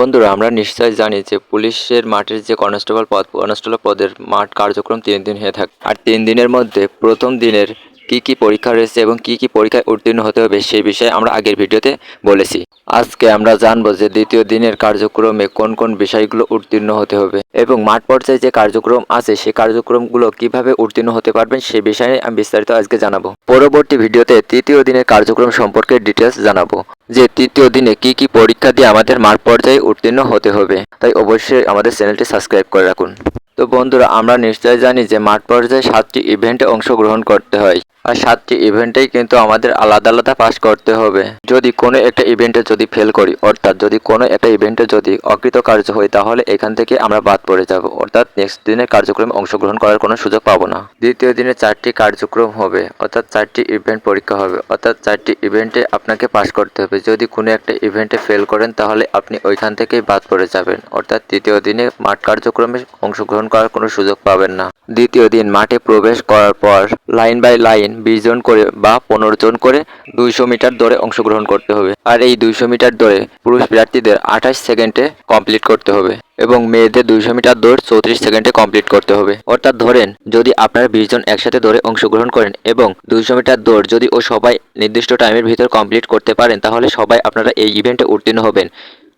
বন্ধুরা, আমরা নিশ্চয় জানি যে পুলিশের মাঠের যে কনস্টেবল পদ, কনস্টেবল পদের মাঠ কার্যক্রম তিন দিন হয়ে থাকে আর তিন দিনের মধ্যে প্রথম দিনের কি কি পরীক্ষা রয়েছে এবং কি কি পরীক্ষায় উত্তীর্ণ হতে হবে সেই বিষয়ে আমরা আগের ভিডিওতে বলেছি। আজকে আমরা জানব যে দ্বিতীয় দিনের কার্যক্রমে কোন কোন বিষয়গুলো উত্তীর্ণ হতে হবে এবং মাঠ পর্যায়ে যে কার্যক্রম আছে সেই কার্যক্রমগুলো কীভাবে উত্তীর্ণ হতে পারবেন সে বিষয়ে আমি বিস্তারিত আজকে জানাব। পরবর্তী ভিডিওতে তৃতীয় দিনের কার্যক্রম সম্পর্কে ডিটেলস জানাব যে তৃতীয় দিনে কি কি পরীক্ষা দিয়ে আমাদের মাঠ পর্যায়ে উত্তীর্ণ হতে হবে। তাই অবশ্যই আমাদের চ্যানেলটি সাবস্ক্রাইব করে রাখুন। তো বন্ধুরা, আমরা নিশ্চয় জানি যে মাঠ পর্যায়ে সাতটি ইভেন্টে অংশগ্রহণ করতে হয়। আর সাতটি ইভেন্টেই কিন্তু আমাদের আলাদা আলাদা পাস করতে হবে। যদি কোনো একটা ইভেন্টে যদি ফেল করি, অর্থাৎ যদি কোনো একটা ইভেন্টে যদি অকৃতকার্য হই, তাহলে এখান থেকে আমরা বাদ পড়ে যাব। অর্থাৎ নেক্সট দিনের কার্যক্রমে অংশগ্রহণ করার কোনো সুযোগ পাবো না। দ্বিতীয় দিনে চারটি কার্যক্রম হবে, অর্থাৎ চারটি ইভেন্ট পরীক্ষা হবে, অর্থাৎ চারটি ইভেন্টে আপনাকে পাস করতে হবে। যদি কোনো একটা ইভেন্টে ফেল করেন, তাহলে আপনি ওইখান থেকেই বাদ পড়ে যাবেন। অর্থাৎ তৃতীয় দিনে মাঠ কার্যক্রমে অংশগ্রহণ করার কোনো সুযোগ পাবেন না। দ্বিতীয় দিন মাঠে প্রবেশ করার পর লাইন বাই লাইন বিশ জন করে বা পনেরো জন করে দুইশো মিটার দৌড়ে অংশগ্রহণ করতে হবে। আর এই দুইশো মিটার দৌড়ে পুরুষ প্রার্থীদের আঠাশ সেকেন্ডে কমপ্লিট করতে হবে এবং মেয়েদের দুইশো মিটার দৌড় চৌত্রিশ সেকেন্ডে কমপ্লিট করতে হবে। অর্থাৎ ধরেন যদি আপনারা বিশ জন একসাথে দৌড়ে অংশগ্রহণ করেন এবং দুইশো মিটার দৌড় যদি ও সবাই নির্দিষ্ট টাইমের ভিতর কমপ্লিট করতে পারেন, তাহলে সবাই আপনারা এই ইভেন্টে উত্তীর্ণ হবেন।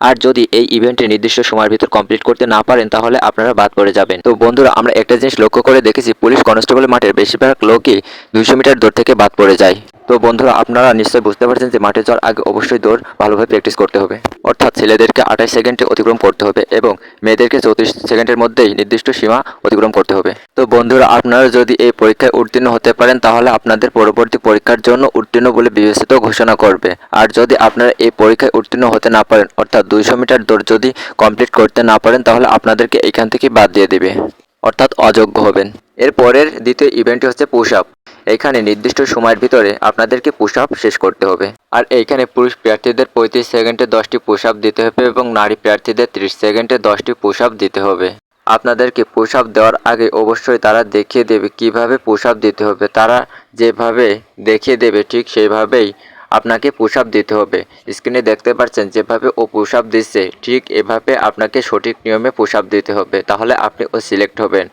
আর যদি এই ইভেন্টটি নির্দিষ্ট সময়ের ভিতর কমপ্লিট করতে না পারেন, তাহলে আপনারা বাদ পড়ে যাবেন। তো বন্ধুরা, আমরা একটা জিনিস লক্ষ্য করে দেখেছি, পুলিশ কনস্টেবল মাঠের বেশিরভাগ লোকই দুইশো মিটার দৌড় থেকে বাদ পড়ে যায়। তো বন্ধুরা, আপনারা নিশ্চয়ই বুঝতে পারছেন যে মাঠে যাওয়ার আগে অবশ্যই দৌড় ভালোভাবে প্র্যাকটিস করতে হবে। অর্থাৎ ছেলেদেরকে আঠাশ সেকেন্ডে অতিক্রম করতে হবে এবং মেয়েদেরকে চৌত্রিশ সেকেন্ডের মধ্যেই নির্দিষ্ট সীমা অতিক্রম করতে হবে। তো বন্ধুরা, আপনারা যদি এই পরীক্ষায় উত্তীর্ণ হতে পারেন, তাহলে আপনাদের পরবর্তী পরীক্ষার জন্য উত্তীর্ণ বলে বিবেচিত ঘোষণা করবে। আর যদি আপনারা এই পরীক্ষায় উত্তীর্ণ হতে না পারেন, অর্থাৎ দুইশো মিটার দৌড় যদি কমপ্লিট করতে না পারেন, তাহলে আপনাদেরকে এখান থেকে বাদ দিয়ে দেবে। অর্থাৎ অযোগ্য হবেন। এর পরের দ্বিতীয় ইভেন্টটি হচ্ছে পুশ আপ এখানে নির্দিষ্ট সময়ের ভিতরে আপনাদেরকে পুশ আপ শেষ করতে হবে। আর এইখানে পুরুষ প্রার্থীদের পঁয়ত্রিশ সেকেন্ডে দশটি পুশ আপ দিতে হবে এবং নারী প্রার্থীদের ত্রিশ সেকেন্ডে দশটি পুশ আপ দিতে হবে। আপনাদেরকে পুশ আপ দেওয়ার আগে অবশ্যই তারা দেখিয়ে দেবে কীভাবে পুশ আপ দিতে হবে। তারা যেভাবে দেখিয়ে দেবে, ঠিক সেইভাবেই আপনাকে পুশ আপ দিতে হবে। স্ক্রিনে দেখতে পাচ্ছেন যেভাবে ও পুশ আপ দিচ্ছে, ঠিক এভাবে আপনাকে সঠিক নিয়মে পুশ আপ দিতে হবে, তাহলে আপনি ও সিলেক্ট হবেন।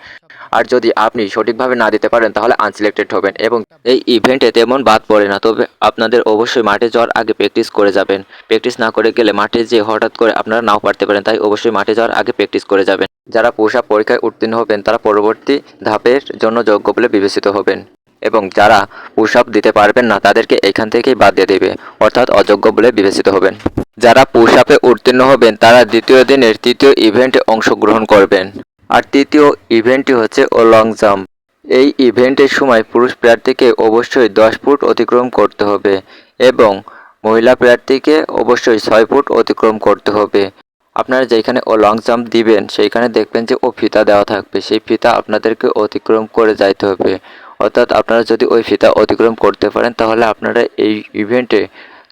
আর যদি আপনি সঠিকভাবে না দিতে পারেন, তাহলে আনসিলেক্টেড হবেন এবং এই ইভেন্টে তেমন বাদ পড়ে না, তবে আপনাদের অবশ্যই মাঠে যাওয়ার আগে প্র্যাকটিস করে যাবেন। প্র্যাকটিস না করে গেলে মাঠে যে হঠাৎ করে আপনারা নাও পারতে পারেন, তাই অবশ্যই মাঠে যাওয়ার আগে প্র্যাকটিস করে যাবেন। যারা পোশাক পরীক্ষায় উত্তীর্ণ হবেন, তারা পরবর্তী ধাপের জন্য যোগ্য বলে বিবেচিত হবেন। এবং যারা পুশ আপ দিতে পারবেন না, তাদেরকে এখান থেকেই বাদ দিয়ে দেবে, অর্থাৎ অযোগ্য বলে বিবেচিত হবেন। যারা পুশ আপে উত্তীর্ণ হবেন, তারা দ্বিতীয় দিনের তৃতীয় ইভেন্টে অংশগ্রহণ করবেন। আর তৃতীয় ইভেন্টটি হচ্ছে ও লং জাম্প। এই ইভেন্টের সময় পুরুষ প্রার্থীকে অবশ্যই দশ ফুট অতিক্রম করতে হবে এবং মহিলা প্রার্থীকে অবশ্যই ছয় ফুট অতিক্রম করতে হবে। আপনারা যেখানে ও লং জাম্প দিবেন, সেইখানে দেখবেন যে ও ফিতা দেওয়া থাকবে। সেই ফিতা আপনাদেরকে অতিক্রম করে যাইতে হবে। অর্থাৎ আপনারা যদি ওই ফিতা অতিক্রম করতে পারেন, তাহলে আপনারা এই ইভেন্টে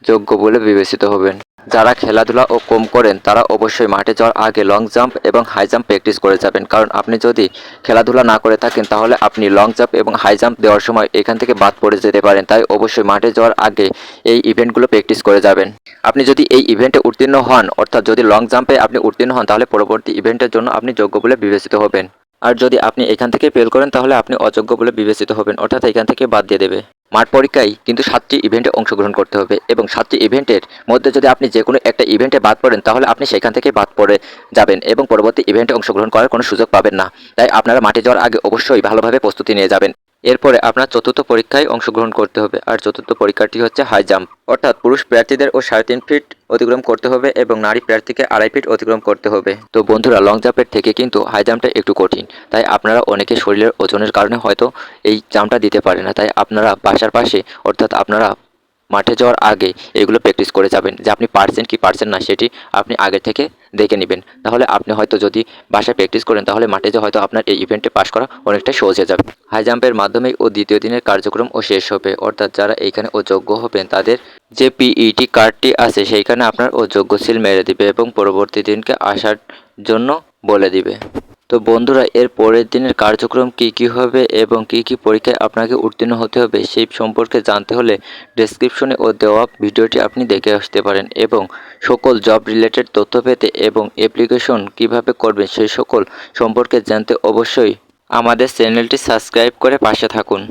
যোগ্য বলে বিবেচিত হবেন। যারা খেলাধুলা ও কম করেন, তারা অবশ্যই মাঠে যাওয়ার আগে লং জাম্প এবং হাই জাম্প প্র্যাকটিস করে যাবেন। কারণ আপনি যদি খেলাধুলা না করে থাকেন, তাহলে আপনি লং জাম্প এবং হাই জাম্প দেওয়ার সময় এখান থেকে বাদ পড়ে যেতে পারেন। তাই অবশ্যই মাঠে যাওয়ার আগে এই ইভেন্টগুলো প্র্যাকটিস করে যাবেন। আপনি যদি এই ইভেন্টে উত্তীর্ণ হন, অর্থাৎ যদি লং জাম্পে আপনি উত্তীর্ণ হন, তাহলে পরবর্তী ইভেন্টের জন্য আপনি যোগ্য বলে বিবেচিত হবেন। আর যদি আপনি এখান থেকে ফেল করেন, তাহলে আপনি অযোগ্য বলে বিবেচিত হবেন। অর্থাৎ এখান থেকে বাদ দিয়ে দেবে। মাঠ পরীক্ষায় কিন্তু সাতটি ইভেন্টে অংশগ্রহণ করতে হবে এবং সাতটি ইভেন্টের মধ্যে যদি আপনি যে কোনো একটা ইভেন্টে বাদ পড়েন, তাহলে আপনি সেখান থেকে বাদ পড়ে যাবেন এবং পরবর্তী ইভেন্টে অংশগ্রহণ করার কোনো সুযোগ পাবেন না। তাই আপনারা মাঠে যাওয়ার আগে অবশ্যই ভালোভাবে প্রস্তুতি নিয়ে যাবেন। এরপরে আপনার চতুর্থ পরীক্ষায় অংশগ্রহণ করতে হবে। আর চতুর্থ পরীক্ষাটি হচ্ছে হাই জাম্প অর্থাৎ পুরুষ প্রার্থীদের ও সাড়ে তিন ফিট অতিক্রম করতে হবে এবং নারী প্রার্থীকে আড়াই ফিট অতিক্রম করতে হবে। তো বন্ধুরা লং জাম্পের থেকে কিন্তু হাই জাম্পটা একটু কঠিন। তাই আপনারা অনেকে শরীরের ওজনের কারণে হয়তো এই জাম্পটা দিতে পারে না। তাই আপনারা বাসার পাশে, অর্থাৎ আপনারা মাঠে যাওয়ার আগে এগুলো প্র্যাকটিস করে যাবেন। যে আপনি পারছেন কি পারছেন না, সেটি আপনি আগে থেকে দেখে নেবেন। তাহলে আপনি হয়তো যদি বাসায় প্র্যাকটিস করেন, তাহলে মাঠে যে হয়তো আপনার এই ইভেন্টে পাশ করা অনেকটা সহজ হয়ে যাবে। হাই জাম্পের মাধ্যমেই ও দ্বিতীয় দিনের কার্যক্রম ও শেষ হবে। অর্থাৎ যারা এইখানে ও যোগ্য হবেন, তাদের যে পিইটি কার্ডটি আছে, সেইখানে আপনার ও যোগ্য সিল মেরে দিবে এবং পরবর্তী দিনকে আসার জন্য বলে দিবে। তো বন্ধুরা, এর পরের দিনের কার্যক্রম কি কি হবে এবং কি কি পরীক্ষায় আপনাকে উত্তীর্ণ হতে হবে সেই সম্পর্কে জানতে হলে ডেসক্রিপশনে ও দেওয়া ভিডিওটি আপনি দেখে আসতে পারেন এবং সকল জব রিলেটেড তথ্য পেতে এবং অ্যাপ্লিকেশন কীভাবে করবেন সেই সকল সম্পর্কে জানতে অবশ্যই আমাদের চ্যানেলটি সাবস্ক্রাইব করে পাশে থাকুন।